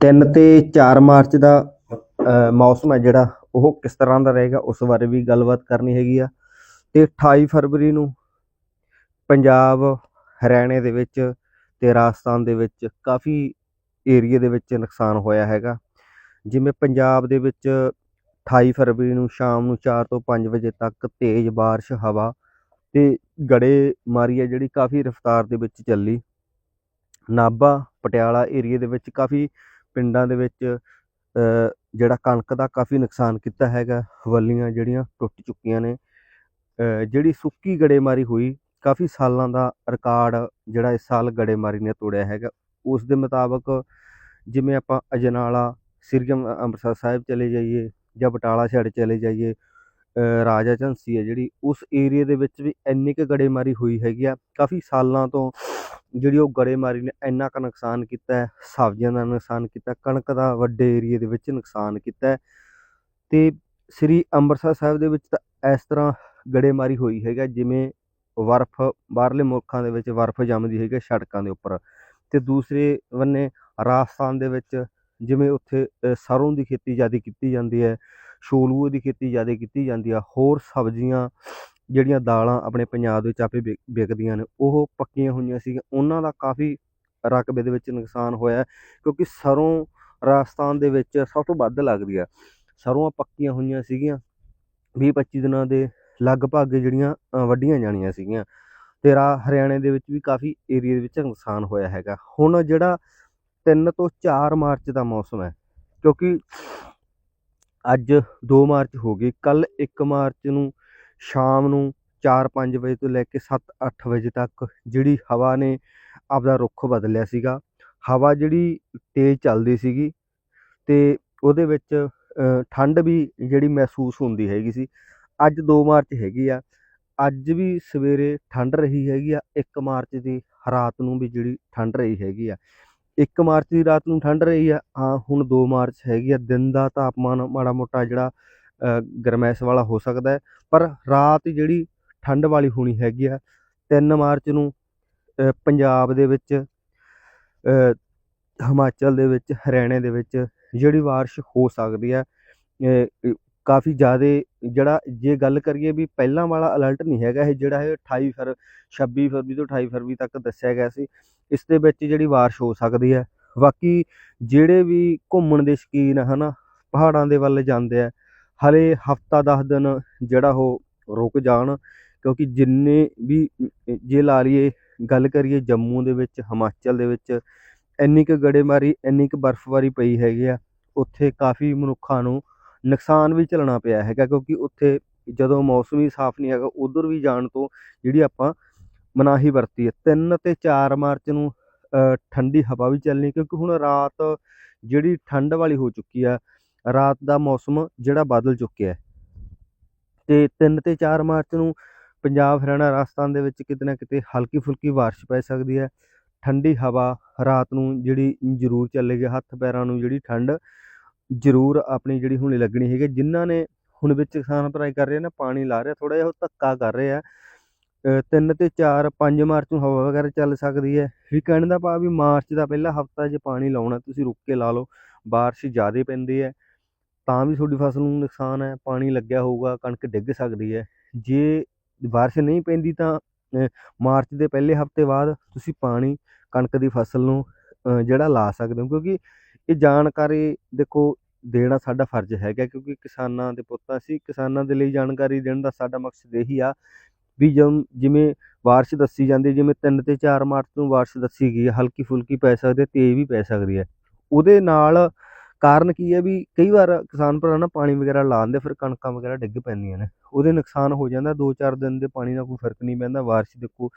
ਤਿੰਨ ਤੇ 4 ਮਾਰਚ ਦਾ ਮੌਸਮ ਹੈ ਜਿਹੜਾ, ਉਹ ਕਿਸ ਤਰ੍ਹਾਂ ਦਾ ਰਹੇਗਾ, ਉਸ ਬਾਰੇ ਵੀ ਗੱਲਬਾਤ ਕਰਨੀ ਹੈਗੀ ਆ। ਤੇ 28 ਫਰਵਰੀ ਨੂੰ ਪੰਜਾਬ, ਹਰਿਆਣੇ ਦੇ ਵਿੱਚ ਤੇ ਰਾਜਸਥਾਨ ਦੇ ਵਿੱਚ ਕਾਫੀ ਏਰੀਏ ਦੇ ਵਿੱਚ ਨੁਕਸਾਨ ਹੋਇਆ ਹੈਗਾ। ਜਿਵੇਂ ਪੰਜਾਬ ਦੇ ਵਿੱਚ 28 ਫਰਵਰੀ ਨੂੰ ਸ਼ਾਮ ਨੂੰ 4 ਤੋਂ 5 ਵਜੇ ਤੱਕ ਤੇਜ਼ ਬਾਰਿਸ਼, ਹਵਾ ਤੇ ਗੜੇ ਮਾਰੀ ਹੈ ਜਿਹੜੀ ਕਾਫੀ ਰਫ਼ਤਾਰ ਦੇ ਵਿੱਚ ਚੱਲੀ। ਨਾਭਾ, ਪਟਿਆਲਾ ਏਰੀਏ ਦੇ ਵਿੱਚ ਕਾਫੀ ਪਿੰਡਾਂ ਦੇ ਵਿੱਚ ਜਿਹੜਾ ਕਣਕ ਦਾ ਕਾਫੀ ਨੁਕਸਾਨ ਕੀਤਾ ਹੈਗਾ, ਵੱਲੀਆਂ ਜਿਹੜੀਆਂ ਟੁੱਟ ਚੁੱਕੀਆਂ ਨੇ ਜਿਹੜੀ ਸੁੱਕੀ ਗੜੇਮਾਰੀ ਹੋਈ, ਕਾਫੀ ਸਾਲਾਂ ਦਾ ਰਿਕਾਰਡ ਜਿਹੜਾ ਇਸ ਸਾਲ ਗੜੇਮਾਰੀ ਨੇ ਤੋੜਿਆ ਹੈਗਾ। ਉਸ ਦੇ ਮੁਤਾਬਕ ਜਿਵੇਂ ਆਪਾਂ ਅਜਨਾਲਾ, ਸ੍ਰੀ ਅੰਮ੍ਰਿਤਸਰ ਸਾਹਿਬ ਚਲੇ ਜਾਈਏ ਜਾਂ ਬਟਾਲਾ ਸਾਈਡ ਚਲੇ ਜਾਈਏ ਰਾਜਾ ਝੰਸੀ ਹੈ ਜਿਹੜੀ ਉਸ ਏਰੀਏ ਦੇ ਵਿੱਚ ਵੀ ਇੰਨੀ ਕੁ ਗੜੇਮਾਰੀ ਹੋਈ ਹੈਗੀ ਆ। ਕਾਫੀ ਸਾਲਾਂ ਤੋਂ ਜਿਹੜੀ ਉਹ ਗੜੇਮਾਰੀ ਨੇ ਇੰਨਾ ਕੁ ਨੁਕਸਾਨ ਕੀਤਾ ਸਬਜ਼ੀਆਂ ਦਾ ਨੁਕਸਾਨ ਕੀਤਾ ਕਣਕ ਦਾ ਵੱਡੇ ਏਰੀਏ ਦੇ ਵਿੱਚ ਨੁਕਸਾਨ ਕੀਤਾ ਹੈ। ਤੇ ਸ੍ਰੀ ਅੰਮ੍ਰਿਤਸਰ ਸਾਹਿਬ ਦੇ ਵਿੱਚ ਤਾਂ ਇਸ ਤਰ੍ਹਾਂ ਗੜੇਮਾਰੀ ਹੋਈ ਹੈਗਾ ਜਿਵੇਂ ਬਰਫ਼ ਬਾਹਰਲੇ ਮੁਲਕਾਂ ਦੇ ਵਿੱਚ ਬਰਫ਼ ਜੰਮਦੀ ਹੈਗੀ ਸੜਕਾਂ ਦੇ ਉੱਪਰ। ਤੇ ਦੂਸਰੇ ਬੰਨੇ ਰਾਜਸਥਾਨ ਦੇ ਵਿੱਚ ਜਿਵੇਂ ਉੱਥੇ ਅ, ਸਰੋਂ ਦੀ ਖੇਤੀ ਜ਼ਿਆਦਾ ਕੀਤੀ ਜਾਂਦੀ ਹੈ ਛੋਲੂਏ ਦੀ ਖੇਤੀ ਜ਼ਿਆਦਾ ਕੀਤੀ ਜਾਂਦੀ ਆ ਹੋਰ ਸਬਜ਼ੀਆਂ ਜਿਹੜੀਆਂ ਦਾਲਾਂ ਆਪਣੇ ਪੰਜਾਬ ਦੇ ਵਿੱਚ ਆਪੇ ਵਿਕ- ਵਿਕਦੀਆਂ ਨੇ ਉਹ ਪੱਕੀਆਂ ਹੋਈਆਂ ਸੀ ਉਹਨਾਂ ਦਾ ਕਾਫੀ ਰਕਬੇ ਦੇ ਵਿੱਚ ਨੁਕਸਾਨ ਹੋਇਆ ਕਿਉਂਕਿ ਸਰੋਂ ਰਾਜਸਥਾਨ ਦੇ ਵਿੱਚ ਸਭ ਤੋਂ ਵੱਧ ਲੱਗਦੀ ਆ। ਸਰੋਂ ਪੱਕੀਆਂ ਹੋਈਆਂ ਸੀਗੀਆਂ 20 25 ਦਿਨਾਂ ਦੇ ਲਗਭਗ ਜਿਹੜੀਆਂ ਅ, ਵੱਢੀਆਂ ਜਾਣੀਆਂ ਸੀਗੀਆਂ ਤੇ ਰਾ ਹਰਿਆਣੇ ਦੇ ਵਿੱਚ ਵੀ ਕਾਫੀ ਏਰੀਆ ਦੇ ਵਿੱਚ ਨੁਕਸਾਨ ਹੋਇਆ ਹੈਗਾ। ਹੁਣ ਜਿਹੜਾ 3 ਤੋਂ 4 ਮਾਰਚ ਦਾ ਮੌਸਮ ਹੈ ਕਿਉਂਕਿ ਅੱਜ 2 ਮਾਰਚ ਹੋ ਗਈ। ਕੱਲ 1 ਮਾਰਚ ਨੂੰ ਸ਼ਾਮ ਨੂੰ 4-5 ਵਜੇ ਤੋਂ ਲੈ ਕੇ 7-8 ਵਜੇ ਤੱਕ ਜਿਹੜੀ ਹਵਾ ਨੇ ਆਪਦਾ ਰੁੱਖ ਬਦਲਿਆ ਸੀਗਾ। ਹਵਾ ਜਿਹੜੀ ਤੇਜ਼ ਚੱਲਦੀ ਸੀਗੀ ਤੇ ਉਹਦੇ ਵਿੱਚ ਠੰਡ ਵੀ ਜਿਹੜੀ ਮਹਿਸੂਸ ਹੁੰਦੀ ਹੈਗੀ ਸੀ। ਅੱਜ 2 ਮਾਰਚ ਹੈਗੀ ਆ। ਅੱਜ ਵੀ ਸਵੇਰੇ ਠੰਡ ਰਹੀ ਹੈਗੀ ਆ। 1 ਮਾਰਚ ਦੀ ਰਾਤ ਨੂੰ ਵੀ ਜਿਹੜੀ ਠੰਡ ਰਹੀ ਹੈਗੀ ਆ। 1 ਮਾਰਚ ਦੀ ਰਾਤ ਨੂੰ ਠੰਡ ਰਹੀ ਆ, ਹਾਂ, ਹੁਣ 2 ਮਾਰਚ ਹੈਗੀ ਆ, ਦਿਨ ਦਾ ਤਾਪਮਾਨ ਮਾੜਾ ਮੋਟਾ ਜਿਹੜਾ ਗਰਮੈਸ਼ ਵਾਲਾ ਹੋ ਸਕਦਾ ਹੈ, ਪਰ ਰਾਤ ਜਿਹੜੀ ਠੰਡ ਵਾਲੀ ਹੋਣੀ ਹੈਗੀ ਆ 3 ਮਾਰਚ ਨੂੰ ਪੰਜਾਬ ਦੇ ਵਿੱਚ ਹਿਮਾਚਲ ਦੇ ਵਿੱਚ, ਹਰਿਆਣੇ ਦੇ ਵਿੱਚ ਜਿਹੜੀ ਬਾਰਿਸ਼ ਹੋ ਸਕਦੀ ਹੈ ਕਾਫੀ ਜ਼ਿਆਦਾ ਜਿਹੜਾ ਜੇ ਗੱਲ ਕਰੀਏ ਵੀ ਪਹਿਲਾਂ ਵਾਲਾ ਅਲਰਟ ਨਹੀਂ ਹੈਗਾ ਇਹ, ਜਿਹੜਾ ਇਹ 28 ਫਰ 26 ਫਰਵਰੀ ਤੋਂ 28 ਫਰਵਰੀ ਤੱਕ ਦੱਸਿਆ ਗਿਆ ਸੀ, ਇਸ ਦੇ ਵਿੱਚ ਜਿਹੜੀ ਬਾਰਿਸ਼ ਹੋ ਸਕਦੀ ਹੈ। ਬਾਕੀ ਜਿਹੜੇ ਵੀ ਘੁੰਮਣ ਦੇ ਸ਼ੌਕੀਨ ਹਨਾ, ਪਹਾੜਾਂ ਦੇ ਵੱਲ ਜਾਂਦੇ ਆ, ਹਲੇ ਹਫਤਾ 10 ਦਿਨ ਜਿਹੜਾ ਉਹ ਰੁਕ ਜਾਣ, ਕਿਉਂਕਿ ਜਿੰਨੇ ਵੀ ਜੇ ਲਾ ਲਈਏ, ਗੱਲ ਕਰੀਏ ਜੰਮੂ ਦੇ ਵਿੱਚ, ਹਿਮਾਚਲ ਦੇ ਵਿੱਚ, ਇੰਨੀ ਕੁ ਗੜੇਮਾਰੀ, ਇੰਨੀ ਕੁ ਬਰਫ਼ਬਾਰੀ ਪਈ ਹੈਗੀ ਆ, ਉੱਥੇ ਕਾਫੀ ਮਨੁੱਖਾਂ ਨੂੰ ਨੁਕਸਾਨ ਵੀ ਝੱਲਣਾ ਪਿਆ ਹੈਗਾ, ਕਿਉਂਕਿ ਉੱਥੇ ਜਦੋਂ ਮੌਸਮ ਹੀ ਸਾਫ਼ ਨਹੀਂ ਹੈਗਾ, ਉਧਰ ਵੀ ਜਾਣ ਤੋਂ ਜਿਹੜੀ ਆਪਾਂ ਮਨਾਹੀ ਵਰਤੀ ਹੈ। 3 ਤੇ 4 ਮਾਰਚ ਨੂੰ ਠੰਡੀ ਹਵਾ ਵੀ ਚੱਲਣੀ, ਕਿਉਂਕਿ ਹੁਣ ਰਾਤ ਜਿਹੜੀ ਠੰਡ ਵਾਲੀ ਹੋ ਚੁੱਕੀ ਆ, ਰਾਤ ਦਾ ਮੌਸਮ ਜਿਹੜਾ ਬਦਲ ਚੁੱਕਿਆ ਹੈ। ਤੇ 3 ਤੇ 4 ਮਾਰਚ ਨੂੰ ਪੰਜਾਬ, ਹਰਿਆਣਾ, ਰਾਜਸਥਾਨ ਦੇ ਵਿੱਚ ਕਿਤੇ ਨਾ ਕਿਤੇ ਹਲਕੀ ਫੁਲਕੀ ਬਾਰਿਸ਼ ਪੈ ਸਕਦੀ ਹੈ। ਠੰਡੀ ਹਵਾ ਰਾਤ ਨੂੰ ਜਿਹੜੀ ਜ਼ਰੂਰ ਚੱਲੇਗੀ ਹੱਥ ਪੈਰਾਂ ਨੂੰ ਜਿਹੜੀ ਠੰਡ ਜ਼ਰੂਰ ਆਪਣੀ ਜਿਹੜੀ ਹੁਣੇ ਲੱਗਣੀ ਹੈਗੀ, ਜਿਨ੍ਹਾਂ ਨੇ ਹੁਣ ਵਿੱਚ ਕਿਸਾਨ ਭਰਾਈ ਕਰ ਰਹੇ ਨੇ, ਪਾਣੀ ਲਾ ਰਿਹਾ ਥੋੜਾ ਜਿਹਾ ਉਹ ਧੱਕਾ ਕਰ ਰਹੇ ਆ। 3 ਤੇ 4 5 ਮਾਰਚ ਨੂੰ ਹਵਾ ਵਗੈਰਾ ਚੱਲ ਸਕਦੀ ਹੈ। ਵੀ ਕਹਿਣ ਦਾ ਭਾਵ ਵੀ ਮਾਰਚ ਦਾ ਪਹਿਲਾ ਹਫਤਾ ਜੇ ਪਾਣੀ ਲਾਉਣਾ, ਤੁਸੀਂ ਰੁੱਕ ਕੇ ਲਾ ਲਓ, ਬਾਰਿਸ਼ ਜ਼ਿਆਦਾ ਪੈਂਦੀ ਹੈ, ਤਾਂ ਵੀ ਤੁਹਾਡੀ ਫਸਲ ਨੂੰ ਨੁਕਸਾਨ ਹੈ, ਪਾਣੀ ਲੱਗਿਆ ਹੋਊਗਾ, ਕਣਕ ਡਿੱਗ ਸਕਦੀ ਹੈ। ਜੇ ਬਾਰਿਸ਼ ਨਹੀਂ ਪੈਂਦੀ ਤਾਂ ਮਾਰਚ ਦੇ ਪਹਿਲੇ ਹਫ਼ਤੇ ਬਾਅਦ ਤੁਸੀਂ ਪਾਣੀ ਕਣਕ ਦੀ ਫਸਲ ਨੂੰ ਜਿਹੜਾ ਲਾ ਸਕਦੇ ਹੋ, ਕਿਉਂਕਿ ਇਹ ਜਾਣਕਾਰੀ ਦੇਖੋ ਦੇਣਾ ਸਾਡਾ ਫਰਜ਼ ਹੈਗਾ ਕਿਉਂਕਿ ਕਿਸਾਨਾਂ ਦੇ ਪੁੱਤਾਂ ਸੀ ਕਿਸਾਨਾਂ ਦੇ ਲਈ ਜਾਣਕਾਰੀ ਦੇਣ ਦਾ ਸਾਡਾ ਮਕਸਦ ਇਹੀ ਆ ਵੀ ਜਿਵੇਂ ਬਾਰਿਸ਼ ਦੱਸੀ ਜਾਂਦੀ ਜਿਵੇਂ 3 ਤੇ 4 ਮਾਰਚ ਨੂੰ ਬਾਰਿਸ਼ ਦੱਸੀ ਗਈ ਹੈ, ਹਲਕੀ ਫੁਲਕੀ ਪੈ ਸਕਦੀ ਹੈ, ਤੇਜ਼ ਵੀ ਪੈ ਸਕਦੀ ਹੈ। ਉਹਦੇ ਨਾਲ ਕਾਰਨ ਕੀ ਹੈ ਵੀ ਕਈ ਵਾਰ ਕਿਸਾਨ ਭਰਾ ਨਾ ਪਾਣੀ ਵਗੈਰਾ ਲਾਉਂਦੇ ਫਿਰ ਕਣਕਾਂ ਵਗੈਰਾ ਡਿੱਗ ਪੈਂਦੀਆਂ ਨੇ। ਉਹਦੇ ਨੁਕਸਾਨ ਹੋ ਜਾਂਦਾ 2-4 ਦਿਨ ਦੇ ਪਾਣੀ ਦਾ ਕੋਈ ਫ਼ਰਕ ਨਹੀਂ ਪੈਂਦਾ ਬਾਰਿਸ਼ ਦੇਖੋ